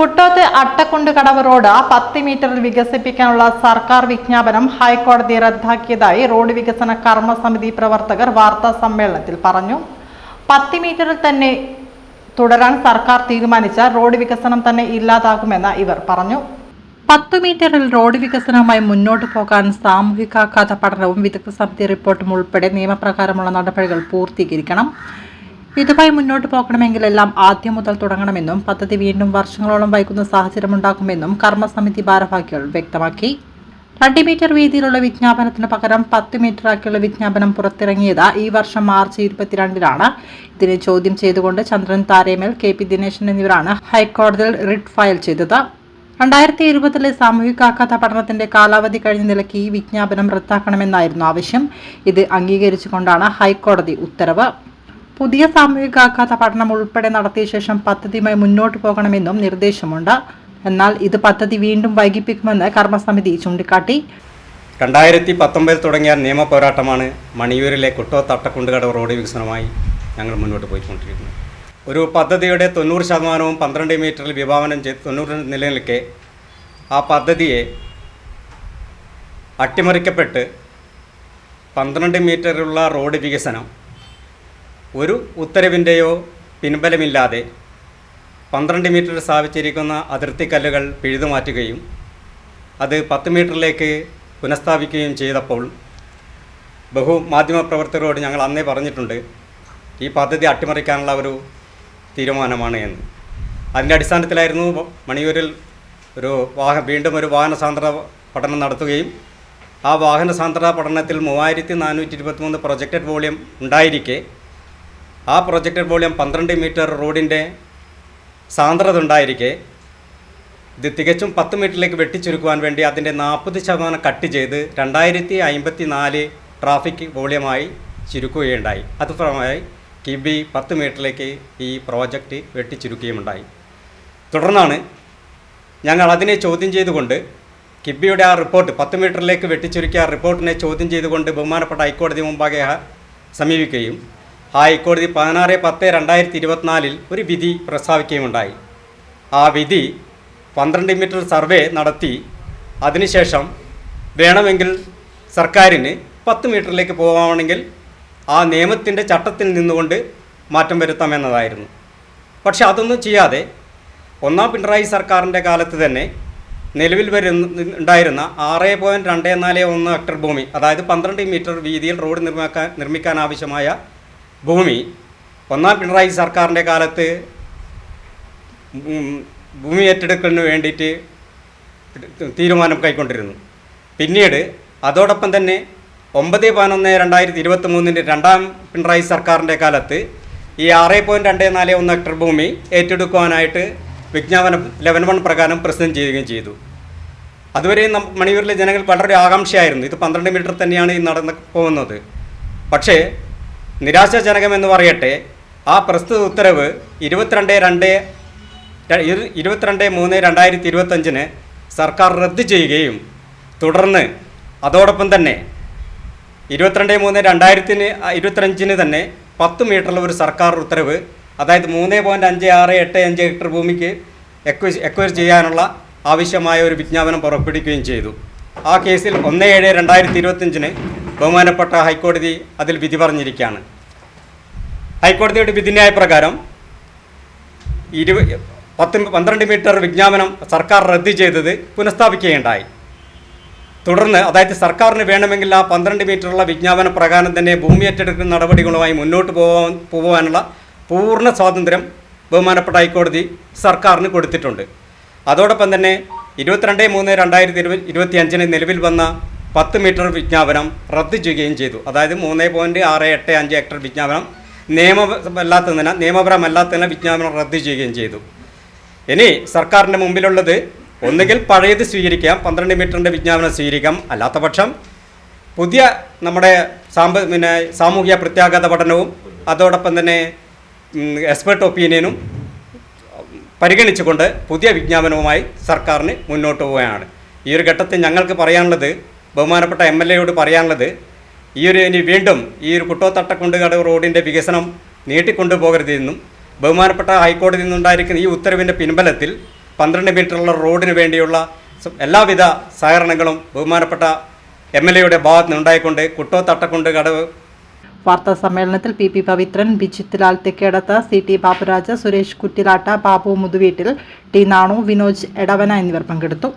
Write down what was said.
കുട്ടോത്ത് അട്ടക്കുണ്ട് കടവ് road പത്ത് മീറ്ററിൽ വികസിപ്പിക്കാനുള്ള സർക്കാർ വിജ്ഞാപനം ഹൈക്കോടതി റദ്ദാക്കിയതായി റോഡ് വികസന കർമ്മസമിതി പ്രവർത്തകർ വാർത്താ സമ്മേളനത്തിൽ പറഞ്ഞു. പത്ത് മീറ്ററിൽ തന്നെ തുടരാൻ സർക്കാർ തീരുമാനിച്ച റോഡ് വികസനം തന്നെ ഇല്ലാതാകുമെന്ന് ഇവർ പറഞ്ഞു. പത്ത് മീറ്ററിൽ റോഡ് വികസനവുമായി മുന്നോട്ട് പോകാൻ സാമൂഹികാഘാത പഠനവും വിദഗ്ധ സമിതി റിപ്പോർട്ടും ഉൾപ്പെടെ നിയമപ്രകാരമുള്ള നടപടികൾ പൂർത്തീകരിക്കണം. ഇതുമായി മുന്നോട്ട് പോകണമെങ്കിലെല്ലാം ആദ്യം മുതൽ തുടങ്ങണമെന്നും പദ്ധതി വീണ്ടും വർഷങ്ങളോളം വൈകുന്ന സാഹചര്യമുണ്ടാക്കുമെന്നും കർമ്മസമിതി ഭാരവാഹികൾ വ്യക്തമാക്കി. രണ്ട് മീറ്റർ വീതിയിലുള്ള വിജ്ഞാപനത്തിന് പകരം പത്ത് മീറ്റർ ആക്കിയുള്ള വിജ്ഞാപനം പുറത്തിറങ്ങിയത് ഈ വർഷം മാർച്ച് ഇരുപത്തിരണ്ടിലാണ് ഇതിനെ ചോദ്യം ചെയ്തുകൊണ്ട് ചന്ദ്രൻ താരേമേൽ കെ പി ദിനേശൻ എന്നിവരാണ് ഹൈക്കോടതിയിൽ റിട്ട് ഫയൽ ചെയ്തത്. രണ്ടായിരത്തി ഇരുപതിലെ സാമൂഹികാഘാത പഠനത്തിന്റെ കാലാവധി കഴിഞ്ഞ നിലയ്ക്ക് ഈ വിജ്ഞാപനം റദ്ദാക്കണമെന്നായിരുന്നു ആവശ്യം. ഇത് അംഗീകരിച്ചുകൊണ്ടാണ് ഹൈക്കോടതി ഉത്തരവ്. പുതിയ സാമൂഹികാഘാത പഠനം ഉൾപ്പെടെ നടത്തിയ ശേഷം പദ്ധതിയുമായി മുന്നോട്ട് പോകണമെന്നും നിർദ്ദേശമുണ്ട്. എന്നാൽ ഇത് പദ്ധതി വീണ്ടും വൈകിപ്പിക്കുമെന്ന് കർമ്മസമിതി ചൂണ്ടിക്കാട്ടി. രണ്ടായിരത്തി പത്തൊമ്പതിൽ തുടങ്ങിയ നിയമ പോരാട്ടമാണ് മണിയൂരിലെ കുട്ടോ തട്ടക്കുണ്ടുകട റോഡ് വികസനമായി ഞങ്ങൾ മുന്നോട്ട് പോയിക്കൊണ്ടിരിക്കുന്നത്. ഒരു പദ്ധതിയുടെ തൊണ്ണൂറ് ശതമാനവും പന്ത്രണ്ട് മീറ്ററിൽ വിഭാവനം ചെയ്ത് തൊണ്ണൂറ് നിലനിൽക്കെ ആ പദ്ധതിയെ അട്ടിമറിക്കപ്പെട്ട് പന്ത്രണ്ട് മീറ്ററുള്ള റോഡ് വികസനം ഒരു ഉത്തരവിന്റെയോ പിൻബലമില്ലാതെ പന്ത്രണ്ട് മീറ്റർ സ്ഥാപിച്ചിരിക്കുന്ന അതിർത്തി കല്ലുകൾ പിഴുതുമാറ്റുകയും അത് പത്ത് മീറ്ററിലേക്ക് പുനഃസ്ഥാപിക്കുകയും ചെയ്തപ്പോൾ ബഹു മാധ്യമപ്രവർത്തകരോട് ഞങ്ങൾ അന്നേ പറഞ്ഞിട്ടുണ്ട് ഈ പദ്ധതി അട്ടിമറിക്കാനുള്ള ഒരു തീരുമാനമാണ് എന്ന്. അതിന്റെ അടിസ്ഥാനത്തിലായിരുന്നു മണിയൂരിൽ ഒരു വാഹ വീണ്ടും ഒരു വാഹന സാന്ദ്രത പഠനം നടത്തുകയും ആ വാഹന സാന്ദ്രത പഠനത്തിൽ മൂവായിരത്തി നാനൂറ്റി ഇരുപത്തിമൂന്ന് പ്രൊജക്റ്റഡ് വോളിയം ഉണ്ടായിരിക്കെ ആ പ്രൊജക്റ്റഡ് വോളിയം പന്ത്രണ്ട് മീറ്റർ റോഡിന്റെ സാന്ദ്രത ഉണ്ടായിരിക്കെ ഇത് തികച്ചും പത്ത് മീറ്ററിലേക്ക് വെട്ടിച്ചുരുക്കുവാൻ വേണ്ടി അതിന്റെ നാൽപ്പത് ശതമാനം കട്ട് ചെയ്ത് രണ്ടായിരത്തി അമ്പത്തി നാല് ട്രാഫിക് വോളിയമായി ചുരുക്കുകയുണ്ടായി. അതുപരമായി കിബി പത്ത് മീറ്ററിലേക്ക് ഈ പ്രോജക്റ്റ് വെട്ടിച്ചുരുക്കുകയുമുണ്ടായി. തുടർന്നാണ് ഞങ്ങൾ അതിനെ ചോദ്യം ചെയ്തുകൊണ്ട് കിബിയുടെ ആ റിപ്പോർട്ട് പത്ത് മീറ്ററിലേക്ക് വെട്ടിച്ചുരുക്കിയ ആ റിപ്പോർട്ടിനെ ചോദ്യം ചെയ്തുകൊണ്ട് ബഹുമാനപ്പെട്ട ഹൈക്കോടതി മുമ്പാകെ സമീപിക്കുകയും ഹൈക്കോടതി പതിനാറ് പത്ത് രണ്ടായിരത്തി ഇരുപത്തിനാലിൽ ഒരു വിധി പ്രസ്താവിക്കുകയുണ്ടായി ആ വിധി പന്ത്രണ്ട് മീറ്റർ സർവേ നടത്തി അതിനുശേഷം വേണമെങ്കിൽ സർക്കാരിന് പത്ത് മീറ്ററിലേക്ക് പോകാമെങ്കിൽ ആ നിയമത്തിന്റെ ചട്ടത്തിൽ നിന്നുകൊണ്ട് മാറ്റം വരുത്താമെന്നതായിരുന്നു പക്ഷെ അതൊന്നും ചെയ്യാതെ ഒന്നാം പിണറായി സർക്കാരിന്റെ കാലത്ത് തന്നെ നിലവിൽ വരുന്ന ഉണ്ടായിരുന്ന ആറ് പോയിന്റ് രണ്ട് നാല് ഒന്ന് ഹെക്ടർ ഭൂമി അതായത് പന്ത്രണ്ട് മീറ്റർ വീതിയിൽ റോഡ് നിർമ്മിക്കാൻ നിർമ്മിക്കാൻ ആവശ്യമായ ഭൂമി. ഒന്നാം പിണറായി സർക്കാരിന്റെ കാലത്ത് ഭൂമി ഏറ്റെടുക്കലിന് വേണ്ടിയിട്ട് തീരുമാനം കൈക്കൊണ്ടിരുന്നു. പിന്നീട് അതോടൊപ്പം തന്നെ ഒമ്പത് പതിനൊന്ന് രണ്ടായിരത്തി ഇരുപത്തി മൂന്നിന്റെ രണ്ടാം പിണറായി സർക്കാരിന്റെ കാലത്ത് ഈ ആറ് പോയിന്റ് രണ്ട് നാല് ഒന്ന് ഹെക്ടർ ഭൂമി ഏറ്റെടുക്കുവാനായിട്ട് വിജ്ഞാപനം ലെവൻ വൺ പ്രകാരം പ്രസിദ്ധം ചെയ്യുകയും ചെയ്തു. അതുവരെ മണിയൂരിലെ ജനങ്ങൾ വളരെ ആകാംക്ഷയായിരുന്നു. ഇത് പന്ത്രണ്ട് മീറ്റർ തന്നെയാണ് ഈ നടന്ന് പോകുന്നത്. പക്ഷേ നിരാശാജനകമെന്ന് പറയട്ടെ ആ പ്രസ്തുത ഉത്തരവ് ഇരുപത്തിരണ്ട് രണ്ട് ഇരുപത്തിരണ്ട് മൂന്ന് രണ്ടായിരത്തി ഇരുപത്തഞ്ചിന് സർക്കാർ റദ്ദ് ചെയ്യുകയും തുടർന്ന് അതോടൊപ്പം തന്നെ ഇരുപത്തിരണ്ട് മൂന്ന് രണ്ടായിരത്തിന് ഇരുപത്തിരഞ്ചിന് തന്നെ പത്ത് മീറ്ററിൽ ഒരു സർക്കാർ ഉത്തരവ് അതായത് മൂന്ന് പോയിന്റ് അഞ്ച് ആറ് എട്ട് അഞ്ച് ഹെക്ടർ ഭൂമിക്ക് എക്വയർ എക്വയർ ചെയ്യാനുള്ള ആവശ്യമായ ഒരു വിജ്ഞാപനം പുറപ്പെടുവിക്കുകയും ചെയ്തു. ആ കേസിൽ ഒന്ന് ഏഴ് രണ്ടായിരത്തി ഇരുപത്തഞ്ചിന് ബഹുമാനപ്പെട്ട ഹൈക്കോടതി അതിൽ വിധി പറഞ്ഞിരിക്കുകയാണ്. ഹൈക്കോടതിയുടെ വിധിന്യായ പ്രകാരം ഇരുപ പത്ത് പന്ത്രണ്ട് മീറ്റർ വിജ്ഞാപനം സർക്കാർ റദ്ദ് ചെയ്തത് പുനഃസ്ഥാപിക്കുകയുണ്ടായി. തുടർന്ന് അതായത് സർക്കാരിന് വേണമെങ്കിൽ ആ പന്ത്രണ്ട് മീറ്ററുള്ള വിജ്ഞാപന പ്രകാരം തന്നെ ഭൂമി ഏറ്റെടുക്കുന്ന നടപടികളുമായി മുന്നോട്ട് പോകാൻ പോകാനുള്ള പൂർണ സ്വാതന്ത്ര്യം ബഹുമാനപ്പെട്ട ഹൈക്കോടതി സർക്കാരിന് കൊടുത്തിട്ടുണ്ട്. അതോടൊപ്പം തന്നെ ഇരുപത്തിരണ്ട് മൂന്ന് രണ്ടായിരത്തി ഇരുപത് ഇരുപത്തി അഞ്ചിന് നിലവിൽ വന്ന പത്ത് മീറ്റർ വിജ്ഞാപനം റദ്ദ് ചെയ്യുകയും ചെയ്തു. അതായത് മൂന്ന് പോയിന്റ് ആറ് എട്ട് അഞ്ച് ഹെക്ടർ വിജ്ഞാപനം നിയമമല്ലാത്തതിന് നിയമപരമല്ലാത്തതിന് വിജ്ഞാപനം റദ്ദ് ചെയ്യുകയും ചെയ്തു. ഇനി സർക്കാരിന്റെ മുമ്പിലുള്ളത് ഒന്നുകിൽ പഴയത് സ്വീകരിക്കാം പന്ത്രണ്ട് മീറ്ററിന്റെ വിജ്ഞാപനം സ്വീകരിക്കാം. അല്ലാത്ത പക്ഷം പുതിയ നമ്മുടെ സാമ്പ പിന്നെ സാമൂഹിക പ്രത്യാഘാത പഠനവും അതോടൊപ്പം തന്നെ എക്സ്പെർട്ട് ഒപ്പീനിയനും പരിഗണിച്ചുകൊണ്ട് പുതിയ വിജ്ഞാപനവുമായി സർക്കാരിന് മുന്നോട്ട് പോവുകയാണ്. ഈ ഒരു ഘട്ടത്തിൽ ഞങ്ങൾക്ക് പറയാനുള്ളത് ബഹുമാനപ്പെട്ട എം എൽ എയോട് പറയാനുള്ളത് ഈ ഒരു ഇനി വീണ്ടും ഈ ഒരു കുട്ടോത്തട്ടക്കുണ്ടുകട റോഡിന്റെ വികസനം നീട്ടിക്കൊണ്ടുപോകരുതെന്നും ബഹുമാനപ്പെട്ട ഹൈക്കോടതിയിൽ നിന്നുണ്ടായിരിക്കുന്ന ഈ ഉത്തരവിന്റെ പിൻബലത്തിൽ പന്ത്രണ്ട് മീറ്ററുള്ള റോഡിന് വേണ്ടിയുള്ള എല്ലാവിധ സഹകരണങ്ങളും ബഹുമാനപ്പെട്ട എം എൽ എയുടെ ഭാഗത്ത് നിന്നുണ്ടായിക്കൊണ്ട് കുട്ടോത്തട്ടക്കുണ്ട് കടവ്. വാർത്താ സമ്മേളനത്തിൽ P P Pavithran Bijithlal Thekkedath C T Baburaj Suresh Kuttilatta Babu Muthuveettil T Nanu Vinoj Edavana എന്നിവർ പങ്കെടുത്തു.